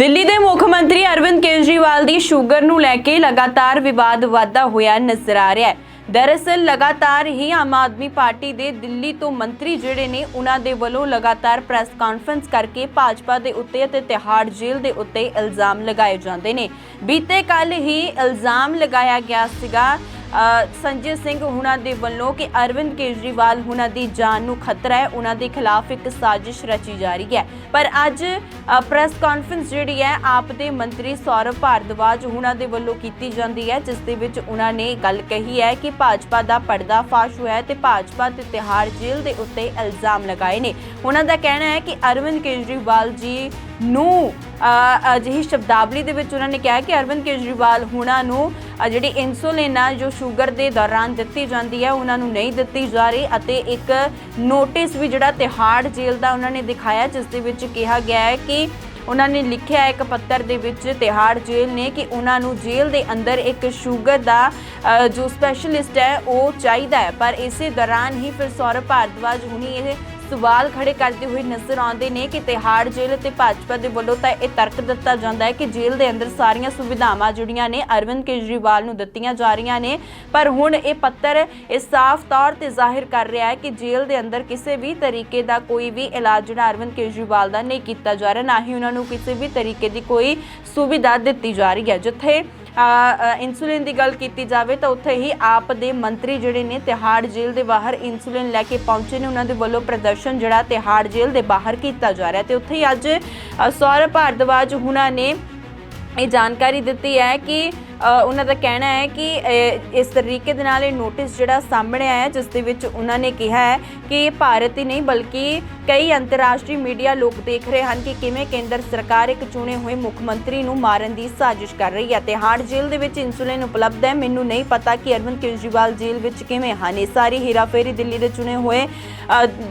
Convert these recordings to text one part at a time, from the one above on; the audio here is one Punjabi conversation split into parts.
ਦਿੱਲੀ ਦੇ ਮੁੱਖ ਮੰਤਰੀ ਅਰਵਿੰਦ ਕੇਜਰੀਵਾਲ ਦੀ ਸ਼ੂਗਰ ਨੂੰ ਲੈ ਕੇ ਲਗਾਤਾਰ ਵਿਵਾਦ ਵਾਧਾ ਹੋਇਆ ਨਜ਼ਰ ਆ ਰਿਹਾ ਹੈ। ਦਰਅਸਲ ਲਗਾਤਾਰ ਹੀ ਆਮ ਆਦਮੀ ਪਾਰਟੀ ਦੇ ਦਿੱਲੀ ਤੋਂ ਮੰਤਰੀ ਜਿਹੜੇ ਨੇ, ਉਹਨਾਂ ਦੇ ਵੱਲੋਂ ਲਗਾਤਾਰ ਪ੍ਰੈਸ ਕਾਨਫਰੰਸ ਕਰਕੇ ਭਾਜਪਾ ਦੇ ਉੱਤੇ ਅਤੇ ਤਿਹਾੜ ਜੇਲ੍ਹ ਦੇ ਉੱਤੇ ਇਲਜ਼ਾਮ ਲਗਾਏ ਜਾਂਦੇ ਨੇ। ਬੀਤੇ ਕੱਲ ਹੀ ਇਲਜ਼ਾਮ ਲਗਾਇਆ ਗਿਆ ਸੀਗਾ ਸੰਜੇ ਸਿੰਘ ਹੁਣਾਂ ਦੇ ਵੱਲੋਂ ਕਿ ਅਰਵਿੰਦ ਕੇਜਰੀਵਾਲ ਹੁਣਾਂ ਦੀ ਜਾਨ ਨੂੰ ਖਤਰਾ ਹੈ, ਉਹਨਾਂ ਦੇ ਖਿਲਾਫ ਇੱਕ ਸਾਜ਼ਿਸ਼ ਰਚੀ ਜਾ ਰਹੀ ਹੈ। ਪਰ ਅੱਜ ਪ੍ਰੈਸ ਕਾਨਫਰੰਸ ਜਿਹੜੀ ਹੈ, ਆਪ ਦੇ ਮੰਤਰੀ ਸੌਰਵ ਭਾਰਦਵਾਜ ਹੁਣਾਂ ਦੇ ਵੱਲੋਂ ਕੀਤੀ ਜਾਂਦੀ ਹੈ, ਜਿਸ ਦੇ ਵਿੱਚ ਉਹਨਾਂ ਨੇ ਗੱਲ ਕਹੀ ਹੈ ਕਿ ਭਾਜਪਾ ਦਾ ਪਰਦਾ ਫਾਸ਼ ਹੋਇਆ ਹੈ ਤੇ ਭਾਜਪਾ ਤੇ ਤਿਹਾੜ ਜੇਲ੍ਹ ਦੇ ਉੱਤੇ ਇਲਜ਼ਾਮ ਲਗਾਏ ਨੇ। ਉਹਨਾਂ ਦਾ ਕਹਿਣਾ ਹੈ ਕਿ ਅਰਵਿੰਦ ਕੇਜਰੀਵਾਲ ਜੀ ਨੂੰ ਅਜਿਹੀ ਸ਼ਬਦਾਵਲੀ ਦੇ ਵਿੱਚ ਉਹਨਾਂ ਨੇ ਕਿਹਾ ਕਿ ਅਰਵਿੰਦ ਕੇਜਰੀਵਾਲ ਹੁਣਾਂ ਨੂੰ ਜਿਹੜੀ ਇਨਸੂਲਿਨ ਆ, ਜੋ ਸ਼ੂਗਰ ਦੇ ਦੌਰਾਨ ਦਿੱਤੀ ਜਾਂਦੀ ਹੈ, ਉਹਨਾਂ ਨੂੰ ਨਹੀਂ ਦਿੱਤੀ ਜਾ ਰਹੀ ਅਤੇ ਇੱਕ ਨੋਟਿਸ ਵੀ ਜਿਹੜਾ ਤਿਹਾੜ ਜੇਲ੍ਹ ਦਾ ਉਹਨਾਂ ਨੇ ਦਿਖਾਇਆ, ਜਿਸ ਦੇ ਵਿੱਚ ਕਿਹਾ ਗਿਆ ਹੈ ਕਿ ਉਹਨਾਂ ਨੇ ਲਿਖਿਆ ਇੱਕ ਪੱਤਰ ਦੇ ਵਿੱਚ ਤਿਹਾੜ ਜੇਲ੍ਹ ਨੇ ਕਿ ਉਹਨਾਂ ਨੂੰ ਜੇਲ੍ਹ ਦੇ ਅੰਦਰ ਇੱਕ ਸ਼ੂਗਰ ਦਾ ਜੋ ਸਪੈਸ਼ਲਿਸਟ ਹੈ, ਉਹ ਚਾਹੀਦਾ ਹੈ। ਪਰ ਇਸੇ ਦੌਰਾਨ ਹੀ ਫਿਰ ਸੌਰਵ ਭਾਰਦਵਾਜ ਹੁਣੀ ਇਹ ਸਵਾਲ ਖੜੇ ਕਰਦੇ ਹੋਏ ਨਜ਼ਰ ਆਉਂਦੇ ਨੇ ਕਿ ਤਿਹਾੜ ਜੇਲ੍ਹ ਤੇ ਭਾਜਪਾ ਦੇ ਵੱਲੋਂ ਤਾਂ ਇਹ ਤਰਕ ਦਿੱਤਾ ਜਾਂਦਾ ਹੈ ਕਿ ਜੇਲ੍ਹ ਦੇ ਅੰਦਰ ਸਾਰੀਆਂ ਸੁਵਿਧਾਵਾਂ ਜਿਹੜੀਆਂ ਨੇ ਅਰਵਿੰਦ ਕੇਜਰੀਵਾਲ ਨੂੰ ਦਿੱਤੀਆਂ ਜਾ ਰਹੀਆਂ ਨੇ। ਪਰ ਹੁਣ ਇਹ ਪੱਤਰ ਇਹ ਸਾਫ਼ ਤੌਰ ਤੇ ਜ਼ਾਹਿਰ ਕਰ ਰਿਹਾ ਹੈ ਕਿ ਜੇਲ੍ਹ ਦੇ ਅੰਦਰ ਕਿਸੇ ਵੀ ਤਰੀਕੇ ਦਾ ਕੋਈ ਵੀ ਇਲਾਜ ਜਿਹੜਾ ਅਰਵਿੰਦ ਕੇਜਰੀਵਾਲ ਦਾ ਨਹੀਂ ਕੀਤਾ ਜਾ ਰਿਹਾ, ਨਾ ਹੀ ਉਹਨਾਂ ਨੂੰ ਕਿਸੇ ਵੀ ਤਰੀਕੇ ਦੀ ਕੋਈ ਸੁਵਿਧਾ ਦਿੱਤੀ ਜਾ ਰਹੀ ਹੈ। ਜਿੱਥੇ ਇਨਸੂਲਿਨ ਦੀ ਗੱਲ ਕੀਤੀ ਜਾਵੇ ਤਾਂ ਉੱਥੇ ਹੀ ਆਪ ਦੇ ਮੰਤਰੀ ਜਿਹੜੇ ਨੇ ਤਿਹਾੜ ਜੇਲ੍ਹ ਦੇ ਬਾਹਰ ਇਨਸੂਲਿਨ ਲੈ ਕੇ ਪਹੁੰਚੇ ਨੇ। ਉਹਨਾਂ ਦੇ ਵੱਲੋਂ ਪ੍ਰਦਰਸ਼ਨ ਜਿਹੜਾ ਤਿਹਾੜ ਜੇਲ੍ਹ ਦੇ ਬਾਹਰ ਕੀਤਾ ਜਾ ਰਿਹਾ ਤੇ ਉੱਥੇ ਹੀ ਅੱਜ ਸੌਰਭ ਭਾਰਦਵਾਜ ਹੁਣਾਂ ਨੇ ਇਹ ਜਾਣਕਾਰੀ ਦਿੱਤੀ ਹੈ ਕਿ ਉਹਨਾਂ ਦਾ ਕਹਿਣਾ ਹੈ ਕਿ ਇਸ ਤਰੀਕੇ ਦੇ ਨਾਲ ਇਹ ਨੋਟਿਸ ਜਿਹੜਾ ਸਾਹਮਣੇ ਆਇਆ, ਜਿਸ ਦੇ ਵਿੱਚ ਉਹਨਾਂ ਨੇ ਕਿਹਾ ਹੈ ਕਿ ਭਾਰਤ ਹੀ ਨਹੀਂ, ਬਲਕਿ ਕਈ ਅੰਤਰਰਾਸ਼ਟਰੀ ਮੀਡੀਆ ਲੋਕ ਦੇਖ ਰਹੇ ਹਨ ਕਿ ਕਿਵੇਂ ਕੇਂਦਰ ਸਰਕਾਰ ਇੱਕ ਚੁਣੇ ਹੋਏ ਮੁੱਖ ਮੰਤਰੀ ਨੂੰ ਮਾਰਨ ਦੀ ਸਾਜ਼ਿਸ਼ ਕਰ ਰਹੀ ਹੈ ਤੇ ਹਾਰਡ ਜੇਲ੍ਹ ਦੇ ਵਿੱਚ ਇਨਸੂਲਿਨ ਉਪਲਬਧ ਹੈ। ਮੈਨੂੰ ਨਹੀਂ ਪਤਾ ਕਿ ਅਰਵਿੰਦ ਕੇਜਰੀਵਾਲ ਜੇਲ੍ਹ ਵਿੱਚ ਕਿਵੇਂ ਹਨ। ਇਹ ਸਾਰੀ ਹੀਰਾਫੇਰੀ ਦਿੱਲੀ ਦੇ ਚੁਣੇ ਹੋਏ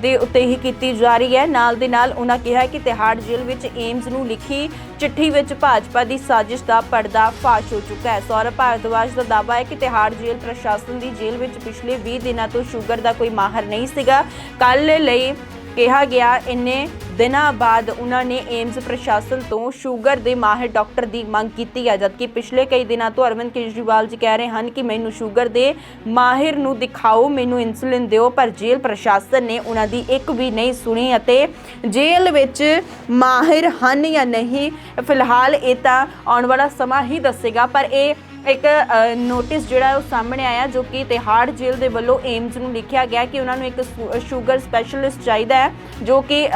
ਦੇ ਉੱਤੇ ਹੀ ਕੀਤੀ ਜਾ ਰਹੀ ਹੈ। ਨਾਲ ਦੇ ਨਾਲ ਉਹਨਾਂ ਕਿਹਾ ਕਿ ਤਿਹਾੜ ਜੇਲ੍ਹ ਵਿੱਚ ਏਮਜ਼ ਨੂੰ ਲਿਖੀ ਚਿੱਠੀ ਵਿੱਚ ਭਾਜਪਾ ਦੀ ਸਾਜ਼ਿਸ਼ ਦਾ ਪਰਦਾ ਫਾਸ਼ ਹੋ ਚੁੱਕਾ ਹੈ। ਸੌਰਵ ਭਾਰਦਵਾਜ ਦਾ ਦਾਅਵਾ ਹੈ ਕਿ ਤਿਹਾੜ ਜੇਲ੍ਹ ਪ੍ਰਸ਼ਾਸਨ ਦੀ ਜੇਲ੍ਹ ਵਿੱਚ ਪਿਛਲੇ 20 ਦਿਨਾਂ ਤੋਂ ਸ਼ੂਗਰ ਦਾ ਕੋਈ ਮਾਹਰ ਨਹੀਂ ਸੀਗਾ। ਕੱਲ ਲਈ ਕਿਹਾ ਗਿਆ, ਇੰਨੇ ਦਿਨਾਂ ਬਾਅਦ ਉਹਨਾਂ ਨੇ ਏਮਸ ਪ੍ਰਸ਼ਾਸਨ ਤੋਂ ਸ਼ੂਗਰ ਦੇ ਮਾਹਿਰ ਡਾਕਟਰ ਦੀ ਮੰਗ ਕੀਤੀ ਹੈ, ਜਦਕਿ ਪਿਛਲੇ ਕਈ ਦਿਨਾਂ ਤੋਂ ਅਰਵਿੰਦ ਕੇਜਰੀਵਾਲ ਜੀ ਕਹਿ ਰਹੇ ਹਨ ਕਿ ਮੈਨੂੰ ਸ਼ੂਗਰ ਦੇ ਮਾਹਿਰ ਨੂੰ ਦਿਖਾਓ, ਮੈਨੂੰ ਇਨਸੂਲਿਨ ਦਿਓ, ਪਰ ਜੇਲ੍ਹ ਪ੍ਰਸ਼ਾਸਨ ਨੇ ਉਹਨਾਂ ਦੀ ਇੱਕ ਵੀ ਨਹੀਂ ਸੁਣੀ ਅਤੇ ਜੇਲ੍ਹ ਵਿੱਚ ਮਾਹਿਰ ਹਨ ਜਾਂ ਨਹੀਂ, ਫਿਲਹਾਲ ਇਹ ਤਾਂ ਆਉਣ ਵਾਲਾ ਸਮਾਂ ਹੀ ਦੱਸੇਗਾ, ਪਰ ਇਹ ਇੱਕ ਨੋਟਿਸ ਜਿਹੜਾ ਉਹ ਸਾਹਮਣੇ ਆਇਆ ਜੋ ਕਿ ਤਿਹਾੜ ਜੇਲ੍ਹ ਦੇ ਵੱਲੋਂ ਏਮਸ ਨੂੰ ਲਿਖਿਆ ਗਿਆ ਕਿ ਉਹਨਾਂ ਨੂੰ ਇੱਕ ਸ਼ੂਗਰ ਸਪੈਸ਼ਲਿਸਟ ਚਾਹੀਦਾ ਹੈ, ਜੋ ਕਿ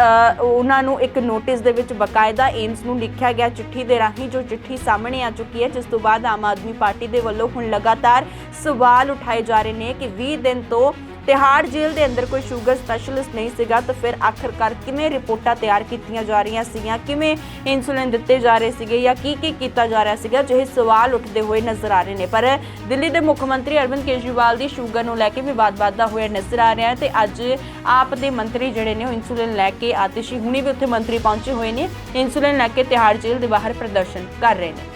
ਉਹਨਾਂ ਨੂੰ ਇੱਕ ਨੋਟਿਸ ਦੇ ਵਿੱਚ ਬਕਾਇਦਾ ਏਮਸ ਨੂੰ ਲਿਖਿਆ ਗਿਆ ਚਿੱਠੀ ਦੇ ਰਾਹੀਂ, ਜੋ ਚਿੱਠੀ ਸਾਹਮਣੇ ਆ ਚੁੱਕੀ ਹੈ, ਜਿਸ ਤੋਂ ਬਾਅਦ ਆਮ ਆਦਮੀ ਪਾਰਟੀ ਦੇ ਵੱਲੋਂ ਹੁਣ ਲਗਾਤਾਰ ਸਵਾਲ ਉਠਾਏ ਜਾ ਰਹੇ ਨੇ ਕਿ 20 ਦਿਨ ਤੋਂ ਤਿਹਾੜ ਜੇਲ੍ਹ ਦੇ ਅੰਦਰ ਕੋਈ ਸ਼ੂਗਰ ਸਪੈਸ਼ਲਿਸਟ ਨਹੀਂ ਸੀਗਾ, ਤਾਂ ਫਿਰ ਆਖਰਕਾਰ ਕਿਵੇਂ ਰਿਪੋਰਟਾਂ ਤਿਆਰ ਕੀਤੀਆਂ ਜਾ ਰਹੀਆਂ ਸੀਗੀਆਂ? ਕਿਵੇਂ ਇਨਸੂਲਿਨ ਦਿੱਤੇ ਜਾ ਰਹੇ ਸੀਗੇ ਜਾਂ ਕੀ ਕੀ ਕੀਤਾ ਜਾ ਰਿਹਾ ਸੀਗਾ? ਜਿਹੇ ਸਵਾਲ ਉੱਠਦੇ ਹੋਏ ਨਜ਼ਰ ਆ ਰਹੇ ਨੇ। ਪਰ ਦਿੱਲੀ ਦੇ ਮੁੱਖ ਮੰਤਰੀ ਅਰਵਿੰਦ ਕੇਜਰੀਵਾਲ ਦੀ ਸ਼ੂਗਰ ਨੂੰ ਲੈ ਕੇ ਵਿਵਾਦ ਵੱਧਦਾ ਹੋਇਆ ਨਜ਼ਰ ਆ ਰਿਹਾ ਹੈ ਤੇ ਅੱਜ ਆਪ ਦੇ ਮੰਤਰੀ ਜਿਹੜੇ ਨੇ ਉਹ ਇਨਸੂਲਿਨ ਲੈ ਕੇ ਆਤਿਸ਼ੀ ਹੁਣੀ ਵੀ ਉੱਥੇ ਮੰਤਰੀ ਪਹੁੰਚੇ ਹੋਏ ਨੇ। ਇਨਸੂਲਿਨ ਲੈ ਕੇ ਤਿਹਾੜ ਜੇਲ੍ਹ ਦੇ ਬਾਹਰ ਪ੍ਰਦਰਸ਼ਨ ਕਰ ਰਹੇ ਨੇ।